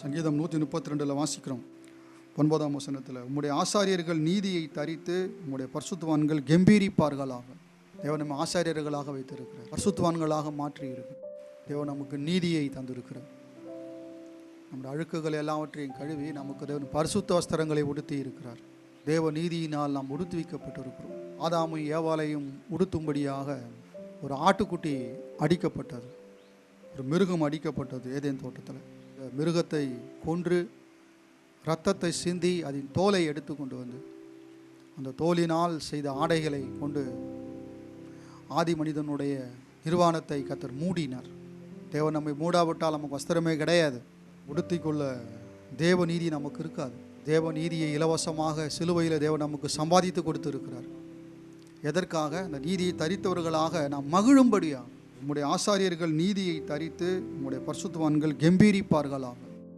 சங்கீதம் நூற்றி முப்பத்தி ரெண்டில் வாசிக்கிறோம். ஒன்பதாம் வசனத்தில் உங்களுடைய ஆசாரியர்கள் நீதியை தரித்து உங்களுடைய பர்சுத்துவான்கள் கம்பீரிப்பார்களாக. தேவன் நம்ம ஆசாரியர்களாக வைத்திருக்கிறார். பர்சுத்துவான்களாக மாற்றி இருக்கிறார் தேவன் நமக்கு நீதியை தந்திருக்கிறார். நம்முடைய அழுக்குகள் எல்லாவற்றையும் கழுவி நமக்கு தேவன் பரிசுத்த வஸ்திரங்களை உடுத்தி இருக்கிறார். தேவ நீதியினால் நாம் உடுத்து வைக்கப்பட்டிருக்கிறோம். ஆதாமும் ஏவாலையும் உடுத்தும்படியாக ஒரு ஆட்டுக்குட்டி அடிக்கப்பட்டது. ஒரு மிருகம் அடிக்கப்பட்டது ஏதேன் தோட்டத்தில். மிருகத்தை கொன்று இரத்தத்தை சிந்தி அதன் தோலை எடுத்து கொண்டு வந்து அந்த தோலினால் செய்த ஆடைகளை கொண்டு ஆதி மனிதனுடைய நிர்வாணத்தை கத்தர் மூடினார். தேவன் நம்மை மூடாவிட்டால் நமக்கு வஸ்திரமே கிடையாது. உடுத்திக்கொள்ள தேவ நீதி நமக்கு இருக்காது. தேவ நீதியை இலவசமாக சிலுவையில் தேவன் நமக்கு சம்பாதித்து கொடுத்திருக்கிறார். எதற்காக? அந்த நீதியை தரித்தவர்களாக நாம் மகிழும்படியாக உம்முடைய ஆசாரியர்கள் நீதியை தரித்து உம்முடைய பரிசுத்தவான்கள் கம்பீரிப்பார்களாக.